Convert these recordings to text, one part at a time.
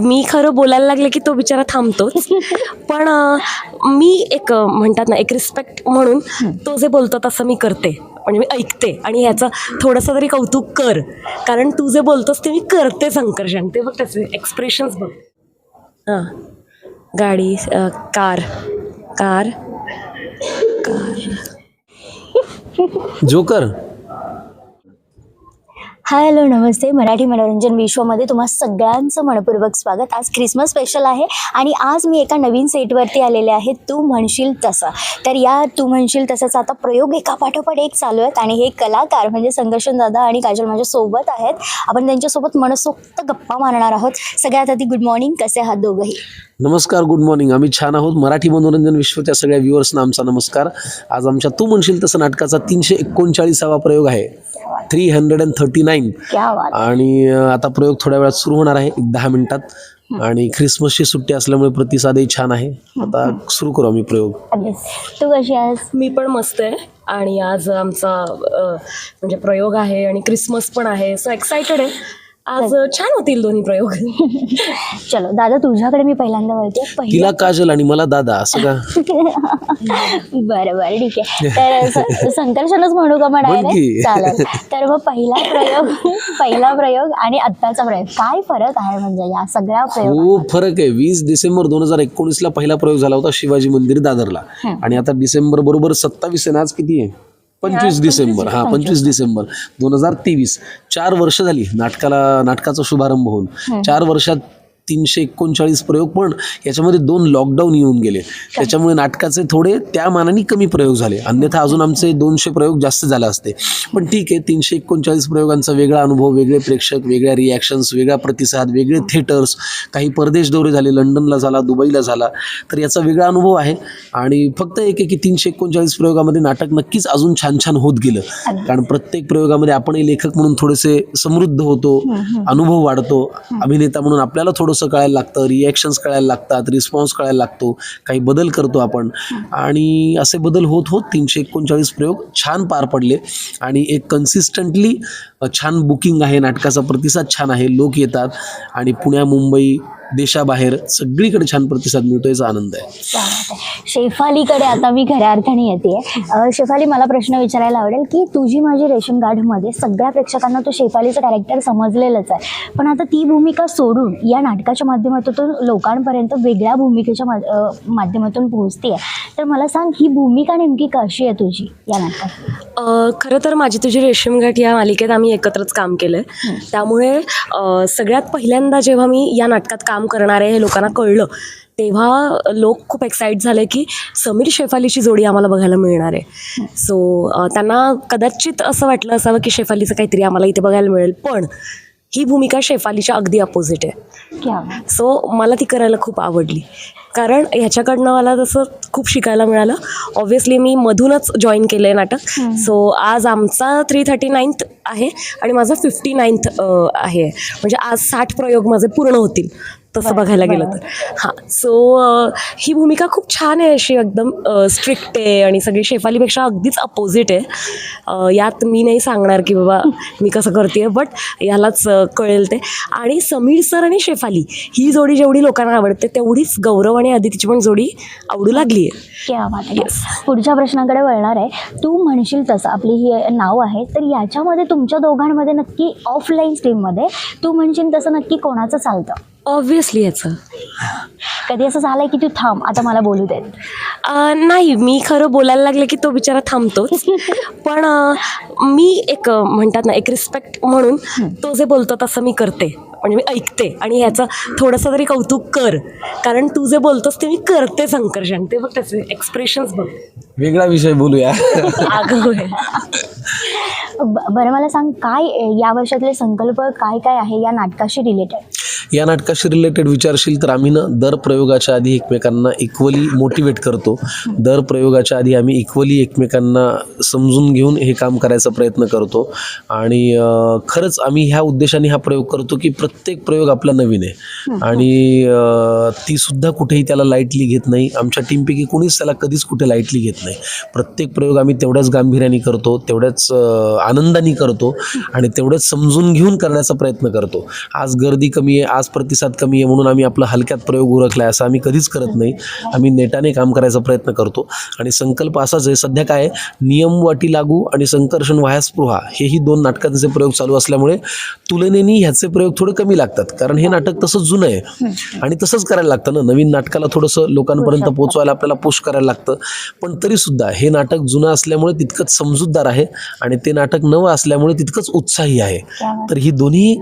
मी खरं बोलायला लागले की तो बिचारा थांबतोच. पण मी एक म्हणतात ना एक रिस्पेक्ट म्हणून तो जे बोलतो तसं मी करते. म्हणजे मी ऐकते आणि ह्याचं थोडंसं तरी कौतुक कर. कारण तू जे बोलतोस ते मी करते संकर्षण ते बघ त्याचे एक्सप्रेशन्स बघ. हां. गाडी अं, car. Car. Joker. Hi hello नमस्ते. मराठी मनोरंजन विश्वमध्ये तुम्हा सगळ्यांचं मनपूर्वक स्वागत. आज क्रिसमस स्पेशल आहे आणि आज मी एका नवीन सेटवरती आलेले आहे. तू म्हणशील तसं. तर या तू म्हणशील तसाचा आता प्रयोग एका पाठोपाठ एक चालू आहेत आणि हे कलाकार म्हणजे संघर्षण दादा आणि काजल माझ्यासोबत आहेत. आपण त्यांच्यासोबत मनसोक्त गप्पा मारणार आहोत. सगळ्यात आधी गुड मॉर्निंग कसे आहात दोघंही? नमस्कार गुड मॉर्निंग आम्ही छान आहोत. मराठी मनोरंजन विश्वच्या सगळ्या व्ह्युअर्सना आमचा नमस्कार. आज आमच्या तू म्हणशील तसं नाटकाचा तीनशे एकोणचाळीसावा प्रयोग आहे. Three hundred and thirty nine. क्या बात आणि आता प्रयोग थोड्या वेळात सुरू होणार आहे एक दहा मिनिटात. आणि ख्रिसमसची सुट्टी असल्यामुळे प्रतिसादही छान आहे. आता सुरू करू आम्ही प्रयोग. तू कशी आहेस? मी पण मस्त आहे. आणि आज आमचा म्हणजे प्रयोग आहे आणि क्रिसमस पण आहे. सो एक्सायटेड आहे. आज छान होतील दोन्ही प्रयोग. चलो दादा तुझ्याकडे मी पहिल्यांदा बोलते पहिलं तिला काजल आणि मला दादा असं का? बरं बरं ठीक आहे. तर संकर्षणच म्हणू का म्हणायला की. चालेल. तर मग पहिला प्रयोग पहिला प्रयोग आणि आत्ताचा प्रयोग. काय फरक आहे म्हणजे या सगळ्या प्रयोग खूप फरक आहे. वीस डिसेंबर दोन हजार एकोणीस ला पहिला प्रयोग झाला होता शिवाजी मंदिर दादरला. आणि आता डिसेंबर बरोबर सत्तावीस आहे ना आज किती आहे? पंचवीस डिसेंबर हा पंचवीस डिसेंबर दोन हजार तेवीस. चार वर्ष झाली नाटकाला नाटकाचा शुभारंभ होऊन. चार वर्षात तीनशे एकोणचाळीस प्रयोग पण याच्यामध्ये दोन लॉकडाऊन येऊन गेले. त्याच्यामुळे नाटकाचे थोडे त्या मानाने कमी प्रयोग झाले. अन्यथा अजून आमचे दोनशे प्रयोग जास्त झाले असते. पण ठीक आहे तीनशे एकोणचाळीस प्रयोगांचा वेगळा अनुभव वेगळे प्रेक्षक वेगळ्या रिॲक्शन्स वेगळा प्रतिसाद वेगळे थिएटर्स काही परदेश दौरे झाले लंडनला झाला दुबईला झाला तर याचा वेगळा अनुभव आहे. आणि फक्त एक आहे की तीनशे एकोणचाळीस प्रयोगामध्ये नाटक नक्कीच अजून छान छान होत गेलं. कारण प्रत्येक प्रयोगामध्ये आपणही लेखक म्हणून थोडेसे समृद्ध होतो अनुभव वाढतो अभिनेता म्हणून आपल्याला थोडंसं कळायला लागतं रिॲक्शन्स कळायला लागतात रिस्पॉन्स कळायला लागतो काही बदल करतो आपण. आणि असे बदल होत होत तीनशे एकोणचाळीस प्रयोग छान पार पडले. आणि एक कन्सिस्टंटली छान बुकिंग आहे नाटकाचा प्रतिसाद छान आहे लोक येतात. आणि पुण्या मुंबई देशाबाहेर सगळीकडे छान प्रतिसाद मिळतो याचा आनंद आहे. शेफालीकडे आता मी खऱ्या अर्थाने येते शेफाली मला प्रश्न विचारायला आवडेल की तुझी माझी रेशन कार्डमध्ये सगळ्या प्रेक्षकांना तो शेफालीचं कॅरेक्टर समजलेलंच आहे. पण आता ती भूमिका सोडून या नाटकाच्या माध्यमातून लोकांपर्यंत वेगळ्या भूमिकेच्या माध्यमातून पोहोचते तर मला सांग ही भूमिका नेमकी कशी आहे तुझी या नाटकात? खरं तर माझी तुझी रेशीमघाट या मालिकेत आम्ही एकत्रच काम केलं आहे त्यामुळे सगळ्यात पहिल्यांदा जेव्हा मी या नाटकात काम करणार आहे हे लोकांना कळलं. तेव्हा लोक खूप एक्साइट झाले की समीर शेफालीची जोडी आम्हाला बघायला मिळणार आहे. सो त्यांना कदाचित असं वाटलं असावं की शेफालीचं काहीतरी आम्हाला इथे बघायला मिळेल. पण ही भूमिका शेफालीच्या अगदी अपोजिट आहे. सो मला ती करायला खूप आवडली. कारण ह्याच्याकडनं मला तसं खूप शिकायला मिळालं. ऑब्व्हियसली मी मधूनच जॉईन केलं आहे नाटक सो आज आमचा थ्री थर्टी नाईन्थ आहे आणि माझा फिफ्टी नाईन्थ आहे. म्हणजे आज साठ प्रयोग माझे पूर्ण होतील. तसं बघायला गेलं तर. हां सो ही भूमिका खूप छान आहे अशी एकदम स्ट्रिक्ट आहे आणि सगळी शेफालीपेक्षा अगदीच अपोजिट आहे. यात मी नाही सांगणार की बाबा मी कसं करते बट यालाच कळेल ते. आणि समीर सर आणि शेफाली ही जोडी जेवढी लोकांना आवडते तेवढीच गौरव आणि अदितीची पण जोडी आवडू लागली आहे. पुढच्या प्रश्नाकडे वळणार आहे. तू म्हणशील तसं आपली ही नाव आहे तर याच्यामध्ये तुमच्या दोघांमध्ये नक्की ऑफलाईन स्ट्रीममध्ये तू म्हणशील तसं नक्की कोणाचं चालतं? ऑब्व्हियसली याचं. कधी असं झालंय की तू थांब आता मला बोलू देत अ, नाही मी खरं बोलायला लागले की तो बिचारा थांबतोच. पण अ, मी एक अ, म्हणतात ना एक रिस्पेक्ट म्हणून तो जे बोलतो तसं मी करते. म्हणजे मी ऐकते. आणि ह्याचं थोडंसं तरी कौतुक कर. कारण तू जे बोलतोस ते मी करते संकर्षण ते बघ त्याचे एक्सप्रेशन्स बघ. वेगळा विषय बोलूया. आहे ब- बरं मला सांग काय अ, या वर्षातले संकल्प काय काय आहे या नाटकाशी रिलेटेड या नाटकाशी रिलेटेड विचारशील तर आम्ही ना दर प्रयोगाच्या आधी एकमेकांना इक्वली मोटिवेट करतो. दर प्रयोगाच्या आधी आम्ही इक्वली एकमेकांना समजून घेऊन हे काम करायचा प्रयत्न करतो. आणि खरंच आम्ही ह्या उद्देशाने हा प्रयोग करतो की प्रत्येक प्रयोग आपला नवीन आहे. आणि ती सुद्धा कुठेही त्याला लाईटली घेत नाही. आमच्या टीमपैकी कोणीच त्याला कधीच कुठे लाईटली घेत नाही. प्रत्येक प्रयोग आम्ही तेवढ्याच गांभीर्याने करतो तेवढ्याच आनंदाने करतो आणि तेवढंच समजून घेऊन करण्याचा प्रयत्न करतो. आज गर्दी कमी आहे आज प्रतिसाद कमी आहे म्हणून आम्ही आपला हलक्यात प्रयोग उरकला आहे असं आम्ही कधीच करत नाही. आम्ही नेटाने काम करायचा प्रयत्न करतो. आणि संकल्प असाच आहे सध्या काय नियम वाटी लागू आणि संकर्षण वायास्पृहा हेही दोन नाटकांचे प्रयोग चालू असल्यामुळे तुलनेने ह्याचे प्रयोग थोडे कमी लागतात. कारण हे नाटक तसं जुनं आहे. आणि तसंच करायला लागतं ना. नवीन नाटकाला थोडंसं लोकांपर्यंत पोहोचवायला आपल्याला पुश करायला लागतं. पण तरीसुद्धा हे नाटक जुनं असल्यामुळे तितकंच समजूतदार आहे आणि ते नाटक नवं असल्यामुळे तितकंच उत्साही आहे. तर ही दोन्ही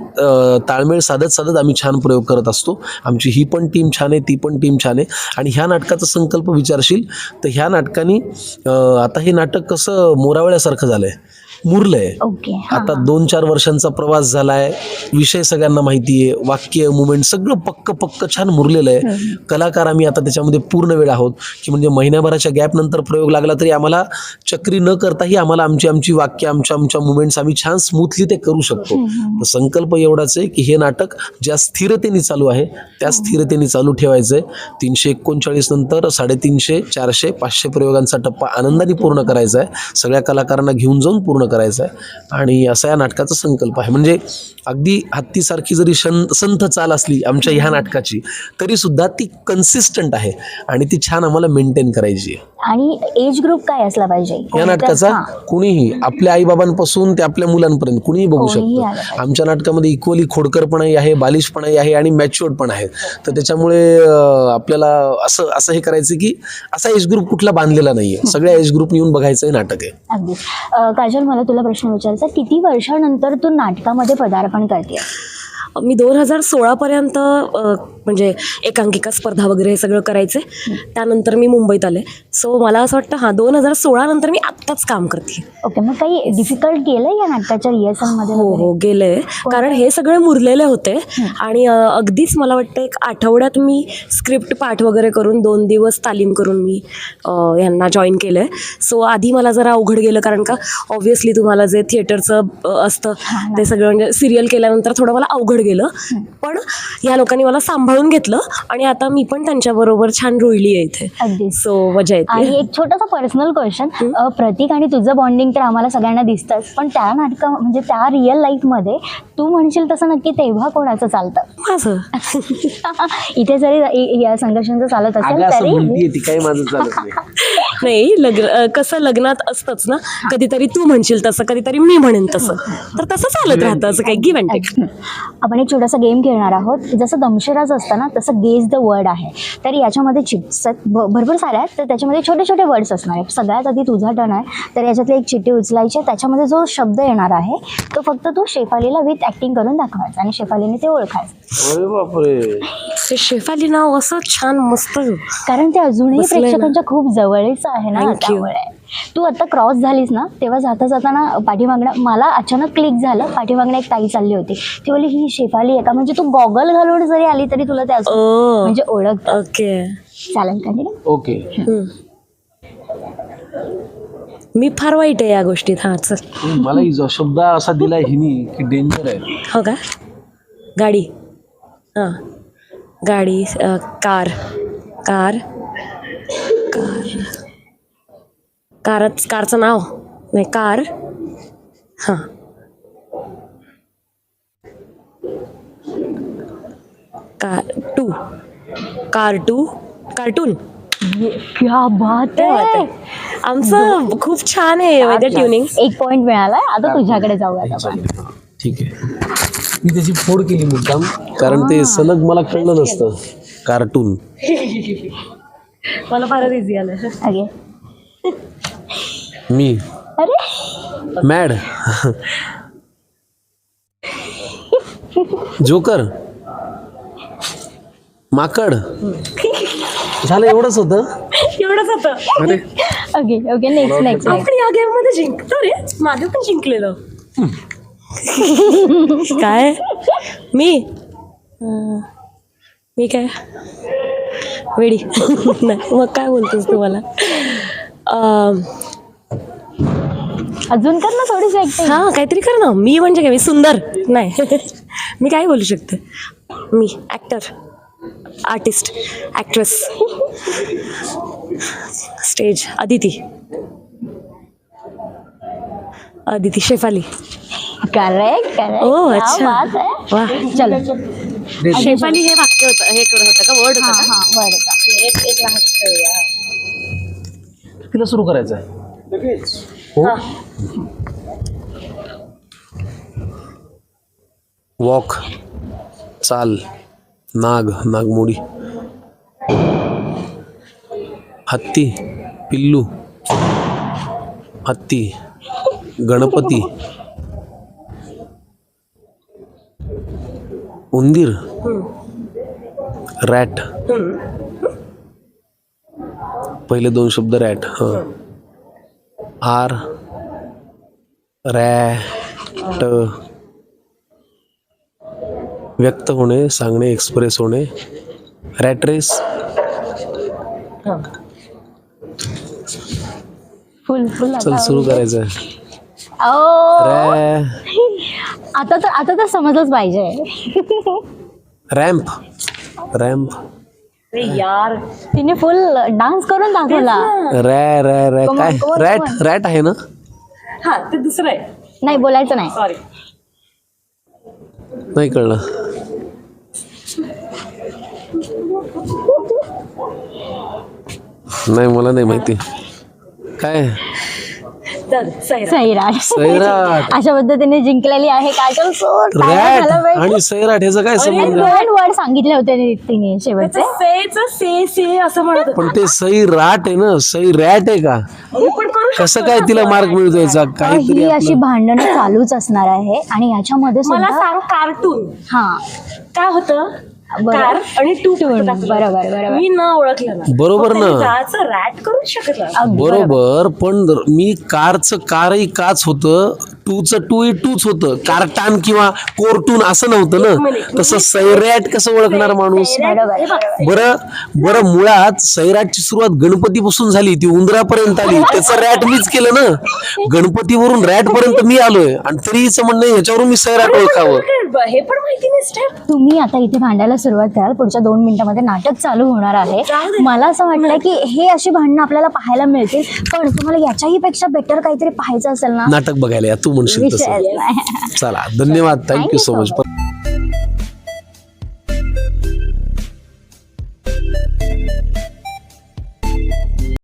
ताळमेळ साधत साधत आम्ही छान प्रयोग करत असतो. आमची ही पण टीम छान आहे ती पण टीम छान आहे. आणि ह्या नाटकाचा संकल्प विचारशील तर ह्या नाटकाने आता हे नाटक कसं मोरावळ्यासारखं झालं आहे मुरलं आहे ओके आता दोन चार वर्षांचा प्रवास झालाय. विषय सगळ्यांना माहिती आहे वाक्य मुवमेंट सगळं पक्क पक्क छान मुरलेलं आहे. कलाकार आम्ही आता त्याच्यामध्ये पूर्ण वेळ आहोत की म्हणजे महिन्याभराच्या गॅप नंतर प्रयोग लागला तरी आम्हाला चक्री न करताही आम्हाला आमची आमची वाक्य आमच्या आमच्या मुवमेंट्स आम्ही छान स्मूथली ते करू शकतो. तर संकल्प एवढाच आहे की हे नाटक ज्या स्थिरतेने चालू आहे त्या स्थिरतेने चालू ठेवायचं आहे तीनशे एकोणचाळीस नंतर साडेतीनशे चारशे पाचशे प्रयोगांचा टप्पा आनंदाने पूर्ण करायचा आहे सगळ्या कलाकारांना घेऊन जाऊन पूर्ण करायचा आहे आणि असा या नाटकाचा संकल्प आहे. म्हणजे अगदी हत्तीसारखी जरी शन संथ चाल असली आमच्या ह्या नाटकाची तरीसुद्धा ती कन्सिस्टंट आहे. आणि ती छान आम्हाला मेंटेन करायची आहे. आणि एज ग्रुप काय असला पाहिजे? या नाटकाचा. कुणीही आपल्या आईबाबांपासून ते आपल्या मुलांपर्यंत कुणीही बघू शकतो. आमच्या नाटकामध्ये इक्वली खोडकरपणाही आहे बालिशपणाही आहे आणि मॅच्युअर्ड पण आहे. तर त्याच्यामुळे आपल्याला असं असं हे करायचं की असा एज ग्रुप कुठला बांधलेला नाहीये. सगळ्या एज ग्रुप येऊन बघायचं हे नाटक आहे. अगदीच. अं, काजल मला तुला प्रश्न विचारायचा किती वर्षानंतर तू नाटकामध्ये पदार्पण करते मी दोन हजार सोळापर्यंत म्हणजे एकांकिका स्पर्धा वगैरे हे सगळं करायचे. त्यानंतर मी मुंबईत आले. सो मला असं वाटतं हां दोन हजार सोळानंतर मी आत्ताच काम करते. ओके मग काही डिफिकल्ट गेलं या नाटकाच्या रिहर्सलमध्ये हो हो गेले कारण हे सगळे मुरलेले होते. आणि अगदीच मला वाटतं एक आठवड्यात मी स्क्रिप्ट पाठ वगैरे करून दोन दिवस तालीम करून मी यांना जॉईन केलं आहे सो आधी मला जरा अवघड गेलं कारण का ऑब्व्हियसली तुम्हाला जे थिएटरचं असतं ते सगळं म्हणजे सिरियल केल्यानंतर थोडं मला अवघड गेलं. पण या लोकांनी मला सांभाळून घेतलं आणि आता मी पण त्यांच्याबरोबर छान रुळली आहे इथे. सो मजा येते. आणि एक छोटासा पर्सनल क्वेश्चन प्रतीक आणि तुझं बॉन्डिंग तर आम्हाला सगळ्यांना दिसतंच पण त्या नाटका म्हणजे त्या रिअल लाईफमध्ये तू म्हणशील तसं नक्की तेव्हा कोणाचं चालतं? माझं? इथे जरी या संघर्षांचं चालत असेल तरी म्हणतीये ती काही माझं चालत नाही. नाही लग्न कसं लग्नात असतंच ना कधीतरी तू म्हणशील तसं कधीतरी मी म्हणेन तसं. तर तसं चालत राहतं असं काही गिव्ह अँड टेक आपण एक छोटासा गेम खेळणार आहोत. जसं दमशेराज असतं ना तसं गेज द वर्ड आहे. तर याच्यामध्ये चिट्स भ- भरपूर साऱ्या आहेत. तर त्याच्यामध्ये छोटे छोटे वर्ड्स असणार आहेत. सगळ्यात आधी तुझा टर्न आहे. तर याच्यातली एक चिठ्ठी उचलायची आहे. त्याच्यामध्ये जो शब्द येणार आहे तो फक्त तू शेफालीला विथ ॲक्टिंग करून दाखवायचा आणि शेफालीने ते ओळखायचं. शेफाली नाव असं छान मस्त. कारण ते अजूनही. प्रेक्षकांच्या खूप जवळच आहे ना. त्यामुळे. तू आता क्रॉस झालीस ना तेव्हा जाता जाताना पाठीमागणं मला अचानक क्लिक झालं पाठीमागणं एक ताई चालली होती. ती बोलली ही शेफाली आहे का? म्हणजे तू गॉगल घालून जरी आली तरी तुला ते अजून ओ. म्हणजे ओळख ओके. चालेल कंटिन्यू ओके. मी फार वाईट आहे या गोष्टीत. हां चल. मला ही जो शब्द असा दिलाय हिनी की डेंजर आहे. हो का? गाडी. हां. गाडी कार. कार. कार. कारच कारचं नाव? नाही कार. हां. Car two. Car two. Cartoon. क्या बात आहे आमचं खूप छान आहे ट्युनिंग एक पॉइंट मिळाला आता तुझ्याकडे जाऊया ठीक आहे. मी त्याची फोड केली मुद्दाम कारण ते सलग मला कळलं नसतं. कार्टून. मला फारच इझी आलं. ओके मी. अरे. मॅड. जोकर. माकड. झालं एवढंच होतं? एवढंच होतं. अरे ओके ओके नेक्स्ट नेक्स्ट आपण या गेममध्ये जिंकतो रे. मागे पण जिंकलेलो. काय? मी? अं, मी काय? वेडी. नाही मग काय बोलतोस तू मला? अं, अजून कर ना थोडीशी ऍक्टिंग हा काहीतरी कर ना. मी म्हणजे काय मी सुंदर. नाही. मी काय बोलू शकते? मी actor artist actress stage Aditi. Aditi Shefali. Correct correct ओ, अच्छा. बात है वा. चलो. शेफाली हे वाक्य होतं. हे करत होतं का? वर्ड हा होतं. का हा. तिला सुरू करायचं आहे वॉक चाल नाग नागमोडी. हत्ती पिल्लू. हत्ती गणपती. उंदीर. रॅट. पहिले दोन शब्द रॅट हां. R rat. व्यक्त होणे सांगणे एक्सप्रेस होणे. रॅट रेस फुल फुल चल सुरू करायचं रॅ आता तर आता तर समजलंच पाहिजे. रॅम्प रॅम्प यार तिने फुल डान्स करून दाखवला. रॅ रॅ रॅ काय? रॅट रॅट आहे ना? हा ते दुसरं आहे. नाही बोलायचं नाही. सॉरी नाही कळलं. नाही मला नाही माहिती. काय? सैराट सैराट अशा पद्धतीने जिंकलेली आहे काजल. सोड रॅट आणि सैराट ह्याचा काय संबंध? दोन वर्ड सांगितले होते तिने शेवटचे. सेच से से असं म्हणत होतं. पण ते सई राट आहे ना सई रॅट आहे का? कसं काय तिला मार्क मिळतो याचा? काहीतरी ही अशी भांडणं चालूच असणार आहे आणि याच्यामध्ये मला सुद्धा सांग कार्टून हा. काय होतं. कार आणि टू बरोबर, बरोबर. मी न ओळखलं ना. बरोबर ना. रॅट करू शकत नाही. बरोबर पण मी कारचं कारही काच होतं टूचं टू टूच होतं. कार्टान किंवा कोर्टून असं नव्हतं ना. तसं सैरॅट कसं ओळखणार माणूस? बरोबर हे बघ, बरं बरं मुळात सैराटची सुरुवात गणपतीपासून झाली ती उंदरापर्यंत आली. त्याचं रॅट मीच केलं ना. गणपतीवरून रॅट पर्यंत मी आलोय. आणि तरी हिचं म्हणणं आहे, ह्याच्यावरून मी सैराट ओळखावं. हे पण माहिती नाही स्टेप तुम्ही आता इथे भांडायला सुरुवात कराल. पुढच्या दोन मिनिटांमध्ये नाटक चालू होणार आहे. मला असं वाटलं की हे अशी भांडणं आपल्याला पाहायला मिळतील पण तुम्हाला याच्याही पेक्षा बेटर काहीतरी पाहायचं असेल ना? नाटक बघायला या तू म्हणशील विषय नाही. चला धन्यवाद. Thank you so much